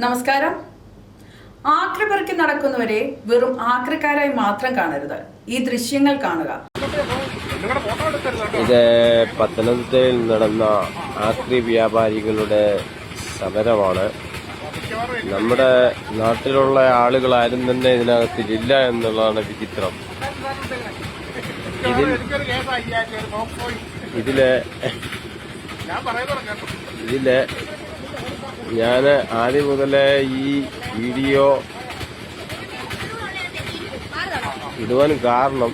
നമസ്കാരം. ആക്രി നടക്കുന്നവരെ വെറും ആക്രിക്കാരായി മാത്രം കാണരുത്. ഈ ദൃശ്യങ്ങൾ കാണുക. ഇത് പത്തനംതിട്ടയിൽ നടന്ന ആക്രി വ്യാപാരികളുടെ സമരമാണ്. നമ്മുടെ നാട്ടിലുള്ള ആളുകളാരും തന്നെ ഇതിനകത്തിലില്ല എന്നുള്ളതാണ് വിചിത്രം. ഇതിൽ ഇതിൽ ഇതിൽ ഞാൻ ആദ്യം മുതലേ ഈ വീഡിയോ ഇടുവാൻ കാരണം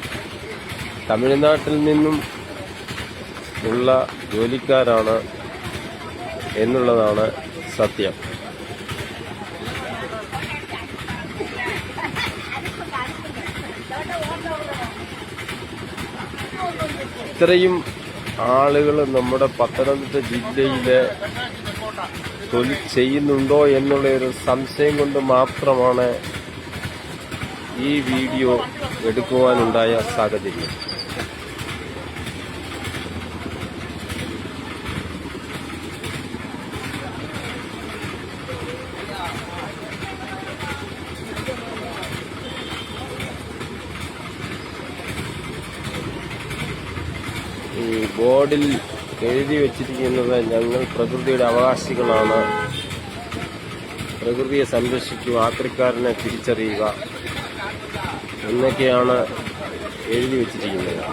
തമിഴ്നാട്ടിൽ നിന്നും ഉള്ള ജോലിക്കാരാണ് എന്നുള്ളതാണ് സത്യം. ഇത്രയും ആളുകൾ നമ്മുടെ പത്തനംതിട്ട ജില്ലയിലെ തൊഴിൽ ചെയ്യുന്നുണ്ടോ എന്നുള്ള ഒരു സംശയം കൊണ്ട് മാത്രമാണ് ഈ വീഡിയോ എടുക്കുവാനുണ്ടായ സാഹചര്യം. ഈ ബോർഡിൽ എഴുതി വച്ചിരിക്കുന്നത് ഞങ്ങൾ പ്രകൃതിയുടെ അവകാശികളാണ്. പ്രകൃതിയെ സംരക്ഷിക്കുക ആക്രിക്കാരനെ തിരിച്ചറിയുക എന്നൊക്കെയാണ് എഴുതി വച്ചിരിക്കുന്നത്.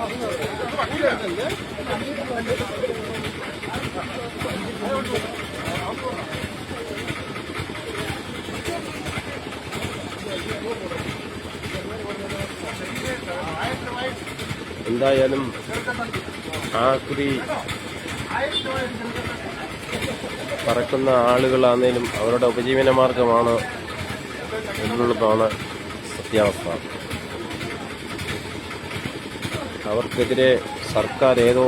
എന്തായാലും ആക്രി പറക്കുന്ന ആളുകളാണേലും അവരുടെ ഉപജീവന മാർഗമാണ് എന്നുള്ളതാണ് സത്യാവസ്ഥ. അവർക്കെതിരെ സർക്കാർ ഏതോ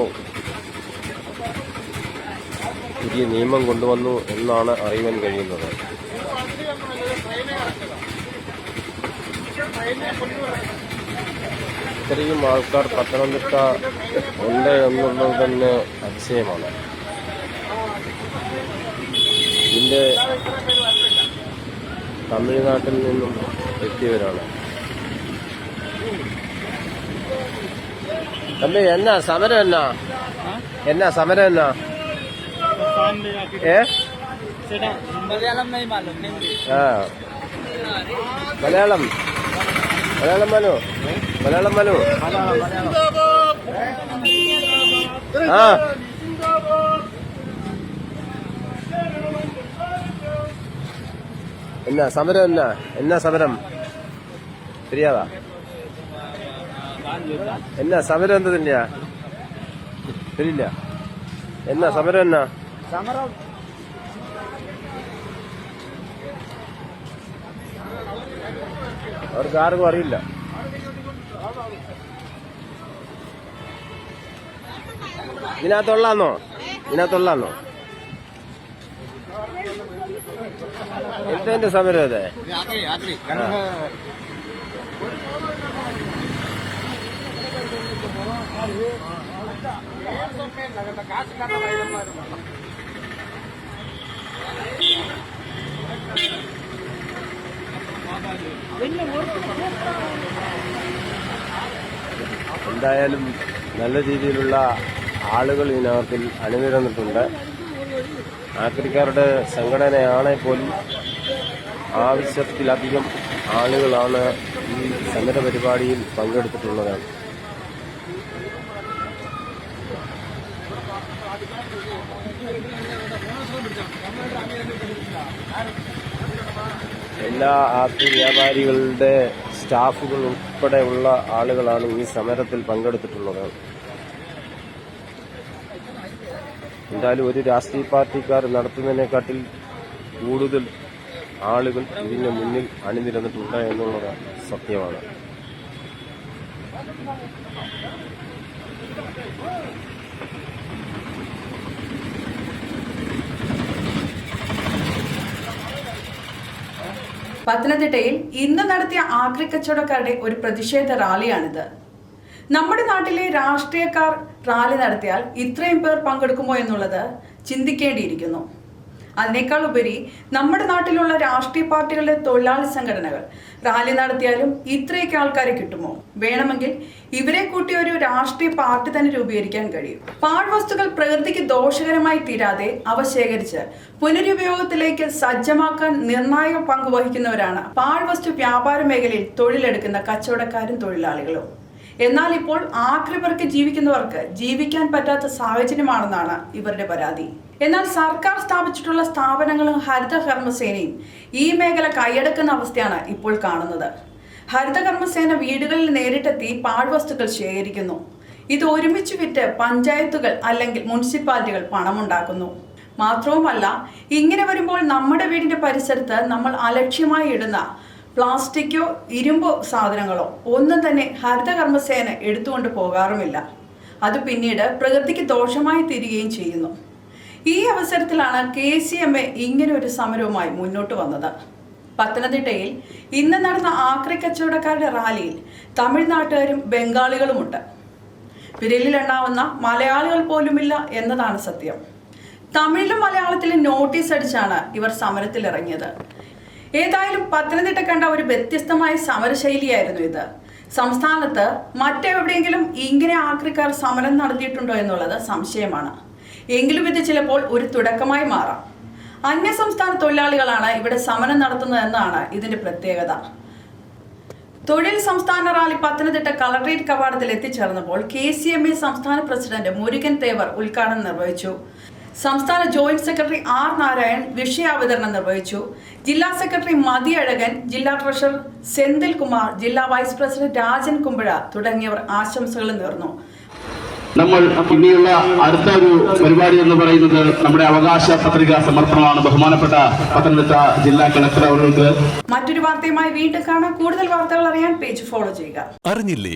പുതിയ നിയമം കൊണ്ടുവന്നു എന്നാണ് അറിയുവാൻ കഴിയുന്നത്. ഇത്രയും ആൾക്കാർ പത്തനംതിട്ട ഉണ്ട് എന്നുള്ളത് തന്നെ അതിശയമാണ്. ഇതിന്റെ തമിഴ്നാട്ടിൽ നിന്നും എത്തിയവരാണ്. തമ്പി എന്നാ? സമരം എന്നാ? എന്നാ സമരം എന്നാ? ഏ? ആ. മലയാളം. മലയാളം മനു. മലയാളം മനു. എന്നാ സമരം എന്നാ? എന്നാ സമരം? தெரியாதா എന്നാ സമരം എന്തതിന്റെയാ ശരിയില്ല എന്നാ സമരം എന്നാ? സമരം. അവർക്ക് ആർക്കും അറിയില്ല. ഇതിനകത്തുള്ളാന്നോ ഇതിനകത്തുള്ളാന്നോ എന്തതിന്റെ സമരം അതെ എന്തായാലും നല്ല രീതിയിലുള്ള ആളുകൾ ഇതിനകത്തിൽ അണിനിരന്നിട്ടുണ്ട്. ആക്രിക്കാരുടെ സംഘടനയാണെ പോലും ആവശ്യത്തിലധികം ആളുകളാണ് ഈ സമര പരിപാടിയിൽ പങ്കെടുത്തിട്ടുള്ളത്. എല്ലാ ആക്രി വ്യാപാരികളുടെ സ്റ്റാഫുകൾ ഉൾപ്പെടെയുള്ള ആളുകളാണ് ഈ സമരത്തിൽ പങ്കെടുത്തിട്ടുള്ളത്. എന്തായാലും ഒരു രാഷ്ട്രീയ പാർട്ടിക്കാർ നടത്തുന്നതിനെക്കാട്ടിൽ കൂടുതൽ ആളുകൾ ഇതിന് മുന്നിൽ അണിനിരന്നിട്ടുണ്ട് എന്നുള്ളത് സത്യമാണ്. പത്തനംതിട്ടയിൽ ഇന്ന് നടത്തിയ ആക്രി കച്ചവടക്കാരുടെ ഒരു പ്രതിഷേധ റാലിയാണിത്. നമ്മുടെ നാട്ടിലെ രാഷ്ട്രീയക്കാർ റാലി നടത്തിയാൽ ഇത്രയും പേർ പങ്കെടുക്കുമോ എന്നുള്ളത് ചിന്തിക്കേണ്ടിയിരിക്കുന്നു. അതിനേക്കാൾ ഉപരി നമ്മുടെ നാട്ടിലുള്ള രാഷ്ട്രീയ പാർട്ടികളുടെ തൊഴിലാളി സംഘടനകൾ റാലി നടത്തിയാലും ഇത്രയൊക്കെ ആൾക്കാരെ കിട്ടുമോ? വേണമെങ്കിൽ ഇവരെ കൂട്ടി ഒരു രാഷ്ട്രീയ പാർട്ടി തന്നെ രൂപീകരിക്കാൻ കഴിയും. പാഴ്വസ്തുക്കൾ പ്രകൃതിക്ക് ദോഷകരമായി തീരാതെ അവ ശേഖരിച്ച് പുനരുപയോഗത്തിലേക്ക് സജ്ജമാക്കാൻ നിർണായക പങ്കുവഹിക്കുന്നവരാണ് പാഴ്വസ്തു വ്യാപാര മേഖലയിൽ തൊഴിലെടുക്കുന്ന കച്ചവടക്കാരും തൊഴിലാളികളും. എന്നാൽ ഇപ്പോൾ ആക്രിപെറുക്കി ജീവിക്കുന്നവർക്ക് ജീവിക്കാൻ പറ്റാത്ത സാഹചര്യമാണെന്നാണ് ഇവരുടെ പരാതി. എന്നാൽ സർക്കാർ സ്ഥാപിച്ചിട്ടുള്ള സ്ഥാപനങ്ങളും ഹരിത കർമ്മസേനയും ഈ മേഖല കൈയടക്കുന്ന അവസ്ഥയാണ് ഇപ്പോൾ കാണുന്നത്. ഹരിത കർമ്മസേന വീടുകളിൽ നേരിട്ടെത്തി പാഴ്വസ്തുക്കൾ ശേഖരിക്കുന്നു. ഇത് ഒരുമിച്ച് വിറ്റ് പഞ്ചായത്തുകൾ അല്ലെങ്കിൽ മുനിസിപ്പാലിറ്റികൾ പണമുണ്ടാക്കുന്നു. മാത്രവുമല്ല ഇങ്ങനെ വരുമ്പോൾ നമ്മുടെ വീടിന്റെ പരിസരത്ത് നമ്മൾ അലക്ഷ്യമായി ഇടുന്ന പ്ലാസ്റ്റിക്കോ ഇരുമ്പോ സാധനങ്ങളോ ഒന്നും തന്നെ ഹരിതകർമ്മസേന എടുത്തുകൊണ്ട് പോകാറുമില്ല. അത് പിന്നീട് പ്രകൃതിക്ക് ദോഷമായി തീരുകയും ചെയ്യുന്നു. ഈ അവസരത്തിലാണ് കെ സി എം എ ഇങ്ങനെ ഒരു സമരവുമായി മുന്നോട്ട് വന്നത്. പത്തനംതിട്ടയിൽ ഇന്ന് നടന്ന ആക്രി കച്ചവടക്കാരുടെ റാലിയിൽ തമിഴ്നാട്ടുകാരും ബംഗാളികളുമുണ്ട്. വിരലിലെണ്ണാവുന്ന മലയാളികൾ പോലുമില്ല എന്നതാണ് സത്യം. തമിഴിലും മലയാളത്തിലും നോട്ടീസ് അടിച്ചാണ് ഇവർ സമരത്തിൽ ഇറങ്ങിയത് ഏതായാലും പത്തനംതിട്ട കണ്ട ഒരു വ്യത്യസ്തമായ സമരശൈലിയായിരുന്നു ഇത്. സംസ്ഥാനത്ത് മറ്റെവിടെയെങ്കിലും ഇങ്ങനെ ആക്രിക്കാർ സമരം നടത്തിയിട്ടുണ്ടോ എന്നുള്ളത് സംശയമാണ്. എങ്കിലും ഇത് ചിലപ്പോൾ ഒരു തുടക്കമായി മാറാം. അന്യ സംസ്ഥാന തൊഴിലാളികളാണ് ഇവിടെ സമരം നടത്തുന്നതെന്നാണ് ഇതിന്റെ പ്രത്യേകത. തൊഴിൽ സംസ്ഥാന റാലി പത്തനംതിട്ട കളക്ടറേറ്റ് കവാടത്തിൽ എത്തിച്ചേർന്നപ്പോൾ കെ സി എം എ സംസ്ഥാന പ്രസിഡന്റ് മുരുകൻ തേവർ ഉദ്ഘാടനം നിർവഹിച്ചു. സംസ്ഥാന ജോയിന്റ് സെക്രട്ടറി ആർ നാരായൺ വിഷയാവതരണം നിർവഹിച്ചു. ജില്ലാ സെക്രട്ടറി മതി അഴകൻ ജില്ലാ ട്രഷറർ സെന്തിൽ കുമാർ ജില്ലാ വൈസ് പ്രസിഡന്റ് രാജൻ കുമ്പഴ തുടങ്ങിയവർ ആശംസകൾ നേർന്നു. നമ്മൾ ഇനിയുള്ള അടുത്ത ഒരു പരിപാടി എന്ന് പറയുന്നത് നമ്മുടെ അവകാശ പത്രിക സമർപ്പണമാണ്. ബഹുമാനപ്പെട്ട പത്തനംതിട്ട ജില്ലാ കളക്ടർ അവർക്ക് മറ്റൊരു വാർത്തയുമായി വീണ്ടും കാണാം. കൂടുതൽ വാർത്തകൾ അറിയാൻ പേജ് ഫോളോ ചെയ്യുക. അറിഞ്ഞില്ലേ?